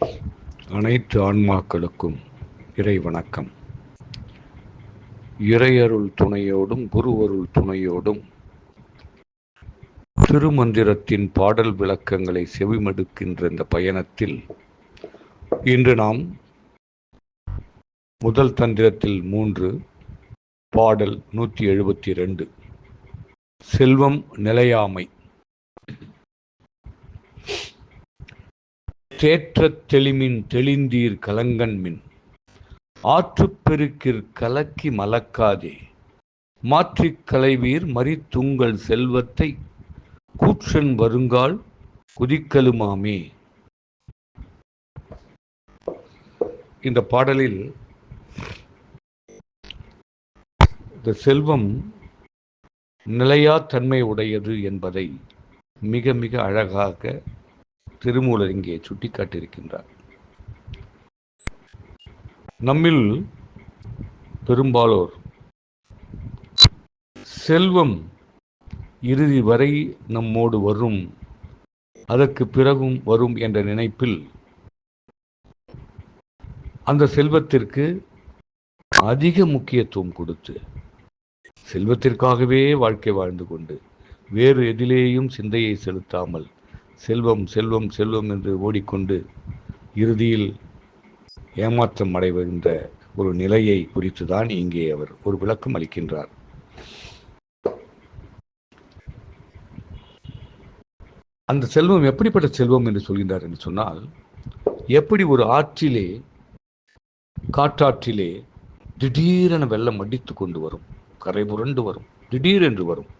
அனைத்து ஆன்மாக்களுக்கும் இறை வணக்கம் இறையருள் துணையோடும் குருவருள் துணையோடும் திருமந்திரத்தின் பாடல் விளக்கங்களை செவிமடுக்கின்ற இந்த பயணத்தில் இன்று நாம் முதல் தந்திரத்தில் மூன்று பாடல் நூற்றி எழுபத்தி ரெண்டு செல்வம் நிலையாமை. தேற்றத் தெளிமின் தெளிந்தீர் கலங்கன்மின் ஆற்றுப் பெருக்கிற் கலக்கி மலக்காதே. மாற்றிக் கலைவீர் மறித்துங்கள் செல்வத்தை. கூற்றன் வருங்கால் குதிக்கலுமாமே. இந்த பாடலில் இந்த செல்வம் நிலையா தன்மை உடையது என்பதை மிக மிக அழகாக திருமூலர் இங்கே சுட்டிக்காட்டியிருக்கின்றார். நம்மில் பெரும்பாலோர் செல்வம் இறுதி வரை நம்மோடு வரும் அதற்கு பிறகும் வரும் என்ற நினைப்பில் அந்த செல்வத்திற்கு அதிக முக்கியத்துவம் கொடுத்து செல்வத்திற்காகவே வாழ்க்கை வாழ்ந்து கொண்டு வேறு எதிலேயும் சிந்தையை செலுத்தாமல் செல்வம் செல்வம் செல்வம் என்று ஓடிக்கொண்டு இறுதியில் ஏமாற்றம் அடைகின்ற ஒரு நிலையை குறித்துதான் இங்கே அவர் ஒரு விளக்கம் அளிக்கின்றார். அந்த செல்வம் எப்படிப்பட்ட செல்வம் என்று சொல்கின்றார் என்று சொன்னால் எப்படி ஒரு ஆற்றிலே காற்றாற்றிலே திடீரென வெள்ளம் அடித்து கொண்டு வரும் கரை புரண்டு வரும் திடீரென்று வரும்.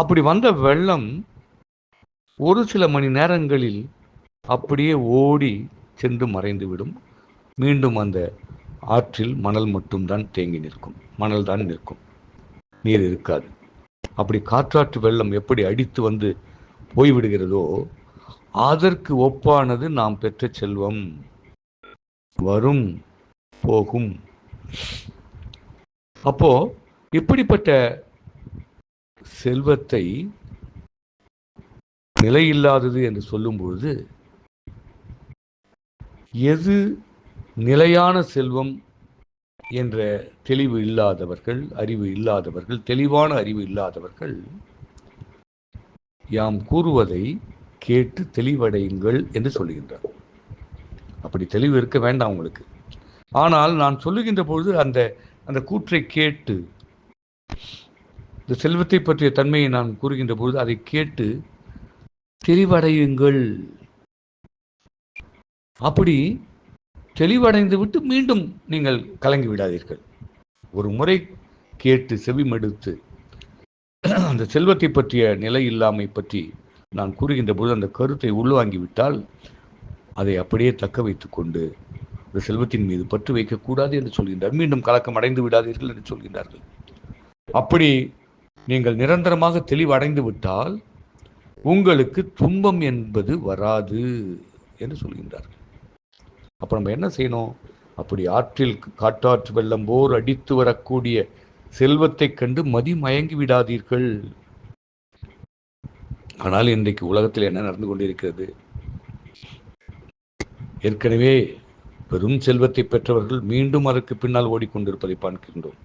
அப்படி வந்த வெள்ளம் ஒரு சில மணி நேரங்களில் அப்படியே ஓடி சென்று மறைந்துவிடும். மீண்டும் அந்த ஆற்றில் மணல் மட்டும்தான் தேங்கி நிற்கும். மணல் தான் நிற்கும். நீர் இருக்காது. அப்படி காற்றாற்று வெள்ளம் எப்படி அடித்து வந்து போய்விடுகிறதோ அதற்கு ஒப்பானது நாம் பெற்ற செல்வம். வரும் போகும். அப்போ இப்படிப்பட்ட செல்வத்தை நிலையில்லாதது என்று சொல்லும் பொழுது எது நிலையான செல்வம் என்ற தெளிவு இல்லாதவர்கள் அறிவு இல்லாதவர்கள் தெளிவான அறிவு இல்லாதவர்கள் யாம் கூறுவதை கேட்டு தெளிவடையுங்கள் என்று சொல்லுகின்றார். அப்படி தெளிவு இருக்க வேண்டாம் உங்களுக்கு. ஆனால் நான் சொல்லுகின்ற பொழுது அந்த அந்த கூற்றை கேட்டு இந்த செல்வத்தை பற்றிய தன்மையை நான் கூறுகின்ற பொழுது அதை கேட்டு தெளிவடையுங்கள் அப்படி தெளிவடைந்து விட்டு மீண்டும் நீங்கள் கலங்கி விடாதீர்கள். ஒரு முறை கேட்டு செவிமடுத்து அந்த செல்வத்தை பற்றிய நிலை இல்லாமை பற்றி நான் கூறுகின்ற போது அந்த கருத்தை உள்வாங்கி விட்டால் அதை அப்படியே தக்க வைத்து கொண்டு இந்த செல்வத்தின் மீது பற்று வைக்கக்கூடாது என்று சொல்கின்றார். மீண்டும் கலக்கம் அடைந்து விடாதீர்கள் என்று சொல்கின்றார்கள். அப்படி நீங்கள் நிரந்தரமாக தெளிவடைந்து விட்டால் உங்களுக்கு துன்பம் என்பது வராது என்று சொல்கின்றார்கள். அப்போ நம்ம என்ன செய்யணும்? அப்படி ஆற்றில் காட்டாற்று வெள்ளம் போர் அடித்து வரக்கூடிய செல்வத்தை கண்டு மதி மயங்கி விடாதீர்கள். ஆனால் இன்றைக்கு உலகத்தில் என்ன நடந்து கொண்டிருக்கிறது? ஏற்கனவே பெரும் செல்வத்தை பெற்றவர்கள் மீண்டும் அதற்கு பின்னால் ஓடிக்கொண்டிருப்பதை பார்க்கின்றோம்.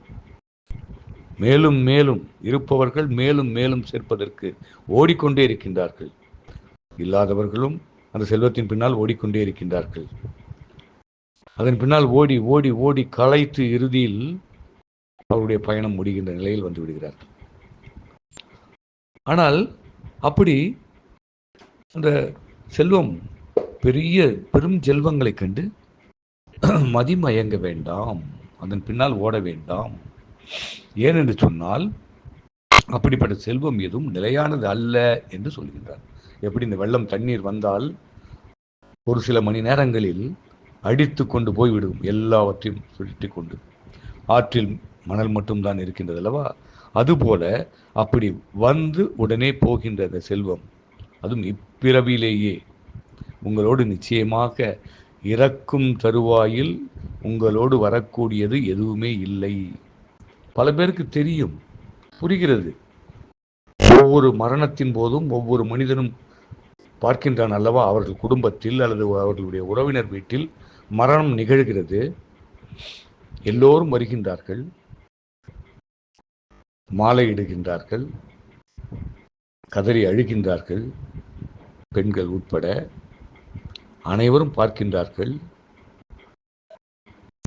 மேலும் மேலும் இருப்பவர்கள் மேலும் மேலும் சேர்ப்பதற்கு ஓடிக்கொண்டே இருக்கின்றார்கள். இல்லாதவர்களும் அந்த செல்வத்தின் பின்னால் ஓடிக்கொண்டே இருக்கின்றார்கள். அதன் பின்னால் ஓடி ஓடி ஓடி களைத்து இறுதியில் அவருடைய பயணம் முடிகின்ற நிலையில் வந்து விடுகிறார்கள். ஆனால் அப்படி அந்த செல்வம் பெரிய பெரும் செல்வங்களை கண்டு மதிமயங்க வேண்டாம் அதன் பின்னால் ஓட வேண்டாம் ஏனென்று சொன்னால் அப்படிப்பட்ட செல்வம் எதுவும் நிலையானது அல்ல என்று சொல்கின்றார். எப்படி இந்த வெள்ளம் தண்ணீர் வந்தால் ஒரு சில மணி நேரங்களில் அடித்து கொண்டு போய்விடும் எல்லாவற்றையும் சுழட்டி கொண்டு. ஆற்றில் மணல் மட்டும்தான் இருக்கின்றது அல்லவா? அதுபோல அப்படி வந்து உடனே போகின்ற அந்த செல்வம் அதுவும் இப்பிறவிலேயே. உங்களோடு நிச்சயமாக இறக்கும் தருவாயில் உங்களோடு வரக்கூடியது எதுவுமே இல்லை. பல பேருக்கு தெரியும் புரிகிறது. ஒவ்வொரு மரணத்தின் போதும் ஒவ்வொரு மனிதனும் பார்க்கின்றான் அல்லவா? அவர்கள் குடும்பத்தில் அல்லது அவர்களுடைய உறவினர் வீட்டில் மரணம் நிகழ்கிறது. எல்லோரும் வருகின்றார்கள். மாலையிடுகின்றார்கள் கதறி அழுகின்றார்கள். பெண்கள் உட்பட அனைவரும் பார்க்கின்றார்கள்.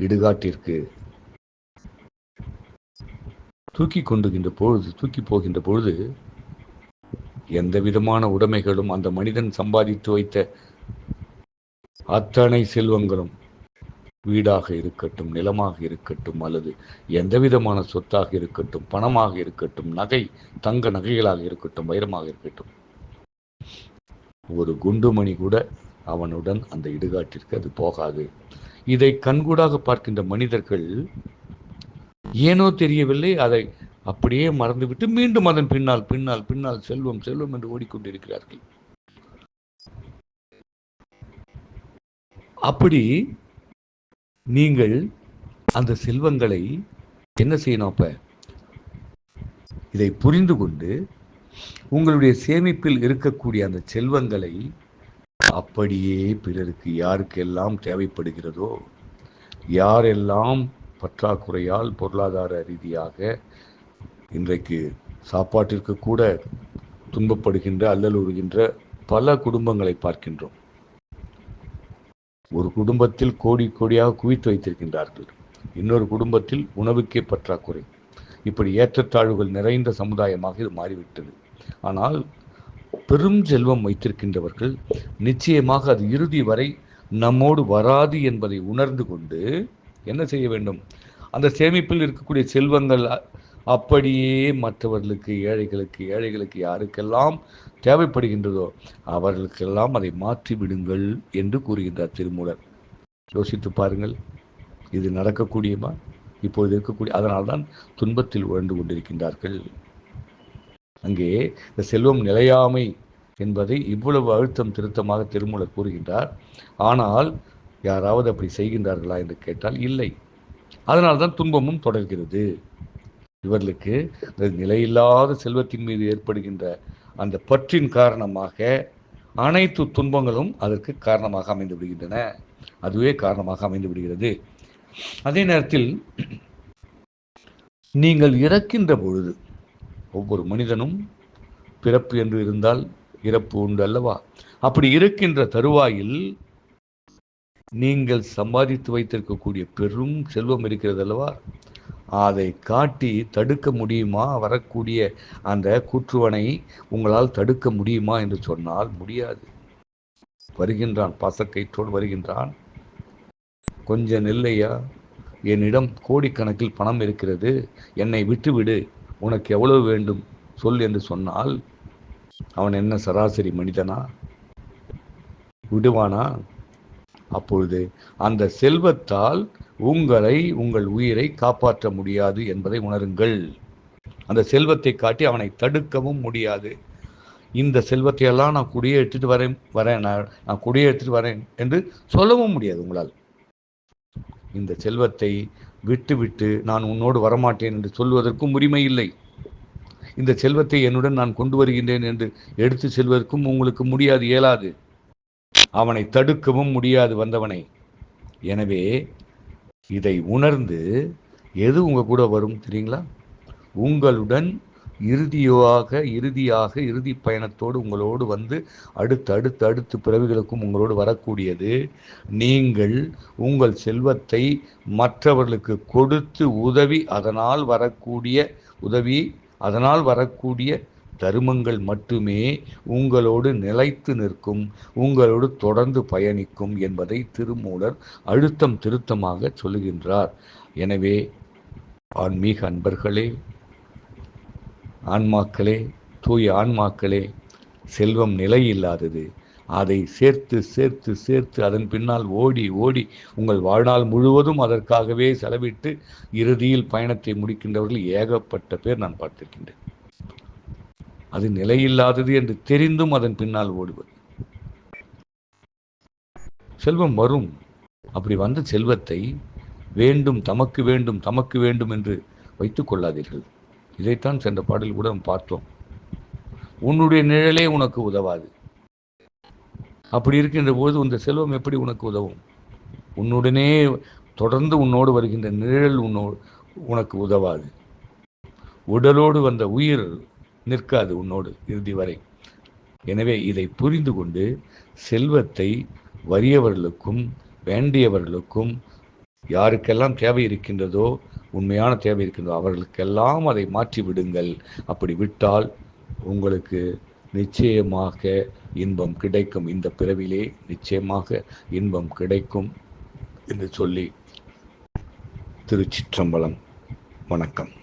இடுகாட்டிற்கு தூக்கி கொண்டுகின்ற பொழுது தூக்கி போகின்ற பொழுது எந்த விதமான உடைமைகளும் அந்த மனிதன் சம்பாதித்து வைத்த அத்தனை செல்வங்களும் வீடாக இருக்கட்டும் நிலமாக இருக்கட்டும் அல்லது எந்த விதமான சொத்தாக இருக்கட்டும் பணமாக இருக்கட்டும் நகை தங்க நகைகளாக இருக்கட்டும் வைரமாக இருக்கட்டும். ஒரு குண்டுமணி கூட அவனுடன் அந்த இடுகாட்டிற்கு அது போகாது. இதை கண்கூடாக பார்க்கின்ற மனிதர்கள் ஏனோ தெரியவில்லை அதை அப்படியே மறந்துவிட்டு மீண்டும் அதன் பின்னால் பின்னால் பின்னால் செல்வம் செல்வம் என்று ஓடிக்கொண்டிருக்கிறார்கள். அப்படி நீங்கள் அந்த செல்வங்களை என்ன செய்யணும் அப்ப? இதை புரிந்து கொண்டு உங்களுடைய சேமிப்பில் இருக்கக்கூடிய அந்த செல்வங்களை அப்படியே பிறருக்கு யாருக்கெல்லாம் தேவைப்படுகிறதோ யாரெல்லாம் பற்றாக்குறையால் பொருளாதார ரீதியாக இன்றைக்கு சாப்பாட்டிற்கு கூட துன்பப்படுகின்ற அல்லலுறுகின்ற பல குடும்பங்களை பார்க்கின்றோம். ஒரு குடும்பத்தில் கோடி கோடியாக குவித்து வைத்திருக்கின்றார்கள். இன்னொரு குடும்பத்தில் உணவுக்கே பற்றாக்குறை. இப்படி ஏற்றத்தாழ்வுகள் நிறைந்த சமுதாயமாக இது மாறிவிட்டது. ஆனால் பெரும் செல்வம் வைத்திருக்கின்றவர்கள் நிச்சயமாக அது இறுதி வரை நம்மோடு வராது என்பதை உணர்ந்து கொண்டு என்ன செய்ய வேண்டும்? அந்த சேமிப்பில் இருக்கக்கூடிய செல்வங்கள் அப்படியே மற்றவர்களுக்கு ஏழைகளுக்கு ஏழைகளுக்கு யாருக்கெல்லாம் தேவைப்படுகின்றதோ அவர்களுக்கெல்லாம் அதை மாற்றி விடுங்கள் என்று கூறுகின்றார் திருமூலர். யோசித்து பாருங்கள் இது நடக்கக்கூடியமா? இப்பொழுது இருக்கக்கூடிய அதனால்தான் துன்பத்தில் உழந்து கொண்டிருக்கின்றார்கள். அங்கே இந்த செல்வம் நிலையாமை என்பதை இவ்வளவு அழுத்தம் திருத்தமாக திருமூலர் கூறுகின்றார். ஆனால் யாராவது அப்படி செய்கின்றார்களா என்று கேட்டால் இல்லை. அதனால்தான் துன்பமும் தொடர்கிறது. இவர்களுக்கு இந்த நிலையில்லாத செல்வத்தின் மீது ஏற்படுகின்ற அந்த பற்றின் காரணமாக அனைத்து துன்பங்களும் அதற்கு காரணமாக அமைந்து விடுகின்றன. அதுவே காரணமாக அமைந்து விடுகிறது. அதே நேரத்தில் நீங்கள் இறக்கின்ற பொழுது ஒவ்வொரு மனிதனும் பிறப்பு என்று இருந்தால் இறப்பு உண்டு அல்லவா? அப்படி இருக்கின்ற தருவாயில் நீங்கள் சம்பாதித்து வைத்திருக்கக்கூடிய பெரும் செல்வம் இருக்கிறது அல்லவா அதை காட்டி தடுக்க முடியுமா? வரக்கூடிய அந்த கூற்றுவனை உங்களால் தடுக்க முடியுமா என்று சொன்னால் முடியாது. வருகின்றான் பாசக்கயிற்றோடு வருகின்றான். கொஞ்ச நெல்லையா? என்னிடம் கோடிக்கணக்கில் பணம் இருக்கிறது. என்னை விட்டுவிடு. உனக்கு எவ்வளவு வேண்டும்? சொல் என்று சொன்னால் அவன் என்ன சராசரி மனிதனா? விடுவானா? அப்பொழுது அந்த செல்வத்தால் உங்களை உங்கள் உயிரை காப்பாற்ற முடியாது என்பதை உணருங்கள். அந்த செல்வத்தை காட்டி அவனை தடுக்கவும் முடியாது. இந்த செல்வத்தை எல்லாம் நான் குடியே எடுத்துட்டு வரேன் வரேன் நான் நான் குடியே எடுத்துட்டு வரேன் என்று சொல்லவும் முடியாது உங்களால். இந்த செல்வத்தை விட்டு விட்டு நான் உன்னோடு வரமாட்டேன் என்று சொல்வதற்கும் உரிமை இல்லை. இந்த செல்வத்தை என்னுடன் நான் கொண்டு வருகின்றேன் என்று எடுத்து செல்வதற்கும் உங்களுக்கு முடியாது இயலாது. அவனை தடுக்கவும் முடியாது வந்தவனை. எனவே இதை உணர்ந்து எது உங்கள் கூட வரும் தெரியுங்களா? உங்களுடன் இறுதியாக இறுதியாக இறுதி பயணத்தோடு உங்களோடு வந்து அடுத்து அடுத்து அடுத்து பிறவிகளுக்கும் உங்களோடு வரக்கூடியது நீங்கள் உங்கள் செல்வத்தை மற்றவர்களுக்கு கொடுத்து உதவி அதனால் வரக்கூடிய உதவி அதனால் வரக்கூடிய தருமங்கள் மட்டுமே உங்களோடு நிலைத்து நிற்கும் உங்களோடு தொடர்ந்து பயணிக்கும் என்பதை திருமூலர் அழுத்தம் திருத்தமாக சொல்லுகின்றார். எனவே ஆன்மீக அன்பர்களே ஆன்மாக்களே தூய ஆன்மாக்களே செல்வம் நிலை இல்லாதது அதை சேர்த்து சேர்த்து சேர்த்து அதன் பின்னால் ஓடி ஓடி உங்கள் வாழ்நாள் முழுவதும் அதற்காகவே செலவிட்டு இறுதியில் பயணத்தை முடிக்கின்றவர்கள் ஏகப்பட்ட பேர் நான் பார்த்திருக்கின்றேன். அது நிலையில்லாதது என்று தெரிந்தும் அதன் பின்னால் ஓடுவது. செல்வம் வரும். அப்படி வந்த செல்வத்தை வேண்டும் தமக்கு வேண்டும் தமக்கு வேண்டும் என்று வைத்துக் கொள்ளாதீர்கள். இதைத்தான் சென்ற பாடல் கூட பார்த்தோம். உன்னுடைய நிழலே உனக்கு உதவாது. அப்படி இருக்கின்ற போது இந்த செல்வம் எப்படி உனக்கு உதவும்? உன்னுடனே தொடர்ந்து உன்னோடு வருகின்ற நிழல் உன்னோ உனக்கு உதவாது. உடலோடு வந்த உயிர் நிற்காது உன்னோடு இறுதி வரை. எனவே இதை புரிந்து கொண்டு செல்வத்தை வறியவர்களுக்கும் வேண்டியவர்களுக்கும் யாருக்கெல்லாம் தேவை இருக்கின்றதோ உண்மையான தேவை இருக்கின்றதோ அவர்களுக்கெல்லாம் அதை மாற்றி விடுங்கள். அப்படி விட்டால் உங்களுக்கு நிச்சயமாக இன்பம் கிடைக்கும். இந்த பிறவிலே நிச்சயமாக இன்பம் கிடைக்கும் என்று சொல்லி திருச்சிற்றம்பலம். வணக்கம்.